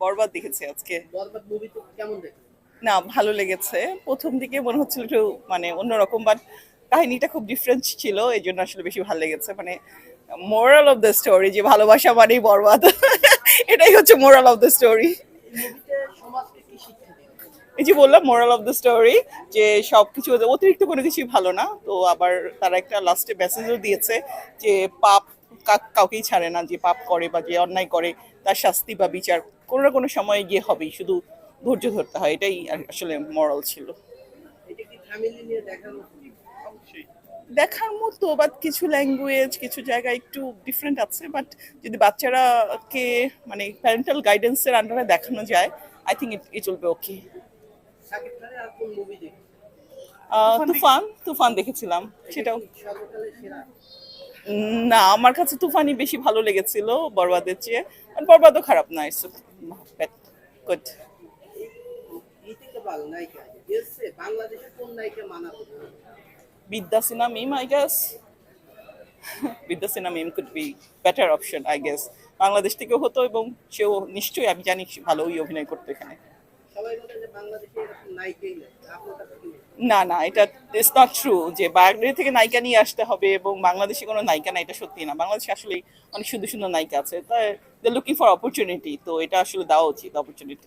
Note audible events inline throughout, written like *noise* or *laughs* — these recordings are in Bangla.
বরবাদ দেখেছি আজকে। বরবাদ মুভি তো কেমন দেখলেন? না ভালো লেগেছে। প্রথম দিকে মনে হচ্ছিল একটু মানে অন্যরকম বাট কাহিনীটা খুব ডিফারেন্স ছিল এই জন্য আসলে বেশি ভালো লেগেছে। মানে মোরাল অফ দ্য স্টোরি যে ভালোবাসা মানেই বরবাদ। *laughs* এটাই হচ্ছে মোরাল অফ দ্য স্টোরি এই যে বললাম মোরাল অফ দ্য স্টোরি যে সবকিছু অতিরিক্ত কোনো কিছুই ভালো না। তো আবার তারা একটা লাস্টে মেসেজও দিয়েছে যে পাপ কাউকেই ছাড়ে না যে পাপ করে বা যে অন্যায় করে তার শাস্তি বা বিচার কোনো না কোনো সময়ে গিয়ে হবেই শুধু ধৈর্য ধরতে হয় এটাই আসলে মরাল ছিল। দেখার মতো দেখার মতো বাট কিছু ল্যাঙ্গুয়েজ কিছু জায়গায় একটু ডিফারেন্ট আছে বাট যদি বাচ্চারাকে মানে প্যারেন্টাল গাইডেন্সের আন্ডারে দেখানো যায় I think it it will be okay Toofan Toofan দেখেছিলাম সেটাও। না, আমার কাছে তুফানি বেশি ভালো লেগেছিল বরবাদের চেয়ে। বরবাদও খারাপ না ইটস গুড বিদ্যা Sinha Mim I guess Bidya Sinha Mim could be better option I guess Bangladesh থেকেও হতো এবং সেও নিশ্চয়ই, আমি জানি ভালোই অভিনয় করতো এখানে। নেই? না না এটা ইটস নট ট্রু যে বায়োগ্রাফি থেকে নায়িকা নিয়ে আসতে হবে এবং বাংলাদেশে কোনো নায়িকা না এটা সত্যি না। বাংলাদেশে আসলে অনেক সুন্দর সুন্দর নায়িকা আছে। তাই দে লুকিং ফর অপরচুনিটি তো এটা আসলে দেওয়া উচিত অপরচুনিটি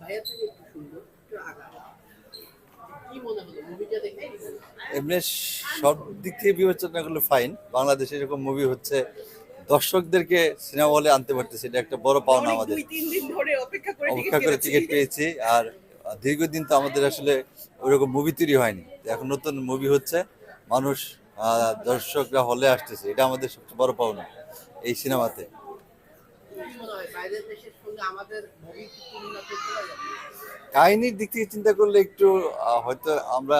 ভাইয়ের থেকে একটু সুন্দর একটু আগা কি মনে হলো মুভিটা দেখে? কি মনে হলো? এমনি সব দিক থেকে বিবেচনা করলে ফাইন বাংলাদেশে এরকম মুভি হচ্ছে দর্শকদেরকে সিনেমা হলে আনতে পারতেছে। এটা একটা বড় পাওনা আমাদের। অপেক্ষা করে টিকিট পেয়েছি। আর দীর্ঘদিন তো আমাদের আসলে ওইরকম মুভি তৈরি হয়নি। এখন নতুন মুভি হচ্ছে। মানুষ দর্শকরা হলে আসতেছে। এটা আমাদের সবচেয়ে বড় পাওনা এই সিনেমাতে কাহিনীর দিক থেকে চিন্তা করলে একটু হয়তো আমরা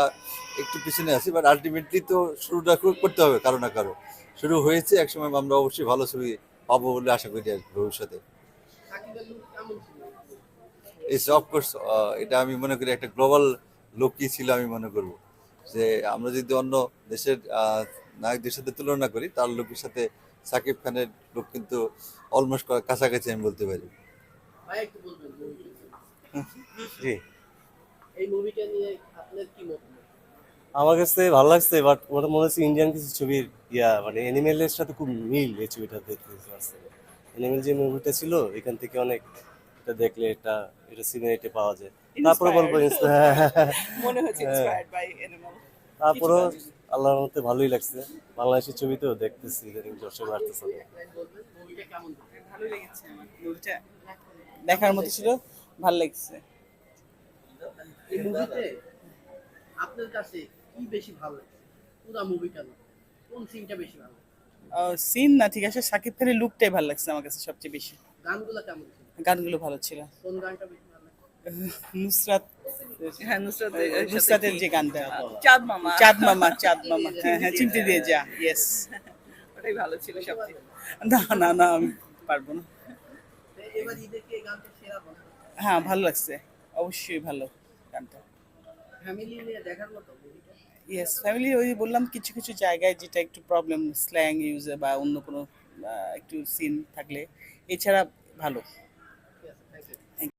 একটু পিছনে আছি বাট আলটিমেটলি তো শুরুটা করতে হবে কারও না কারও। শুরু হয়েছে একসময় আমরা অবশ্যই ভালো ছবি পাবো বলে আশা করি আর কি ভবিষ্যতে। ইটস অফকোর্স এটা আমি মনে করি একটা গ্লোবাল লোকই ছিল আমি মনে করব। যে আমরা যদি অন্য দেশের নায়কদের সাথে তুলনা করি তার লোকের সাথে সাকিব খানের লোক কিন্তু অলমোস্ট কাছাকাছি আমি বলতে পারি। ভাই একটু বলবেন movie টা। জি। এই মুভিটা নিয়ে আপনার কি মত? আমার কাছে ভালো লাগছে বাট ওটা মনে হচ্ছে ইন্ডিয়ান কিছু ছবির ইয়া মানে অ্যানিমেলের সাথে খুব মিল এই ছবিটা দেখতে পারছে অ্যানিমেল যে মুভিটা ছিল এখান থেকে অনেক এটা দেখলে এটা এটা সিনেমাতে পাওয়া যায়। তারপরে বলব *laughs* মনে হচ্ছে ইন্সপায়ার্ড বাই এনিমাল তারপরে আল্লাহর মতে ভালোই লাগছে। বাংলাদেশের ছবি তো দেখতেছি ইদানিং দর্শক আসতেছে মুভিটা কেমন ভালো লেগেছে মুভিটা দেখার মতো ছিল ভালো লেগেছে। এই মুভিতে আপনার কাছে কি বেশি ভালো লাগছে পুরো মুভিটা না কোন সিনটা বেশি ভালো সিন না ঠিক আছে। সাকিব খানের লুকটাই ভালো লাগছে আমার কাছে সবচেয়ে বেশি। গানগুলো কেমন ছিল? গানগুলো ভালো ছিল। কোন গানটা বেশি ভালো নুসরাত হ্যাঁ নুসরাত নুসরাতের যে গানটা। চাঁদ মামা। চাঁদ মামা চাঁদ মামা। হ্যাঁ হ্যাঁ চিমটি দিয়ে যা ইয়েস ওটাই ভালো ছিল সবচেয়ে। না না না আমি পারব না। হ্যাঁ ভালো লাগছে। অবশ্যই ভালো গানটা। ইয়েস ফ্যামিলি ওই বললাম কিছু কিছু জায়গায় যেটা একটু প্রবলেম স্ল্যাং ইউজে বা অন্য কোনো একটু সিন থাকলে। এছাড়া ভালো।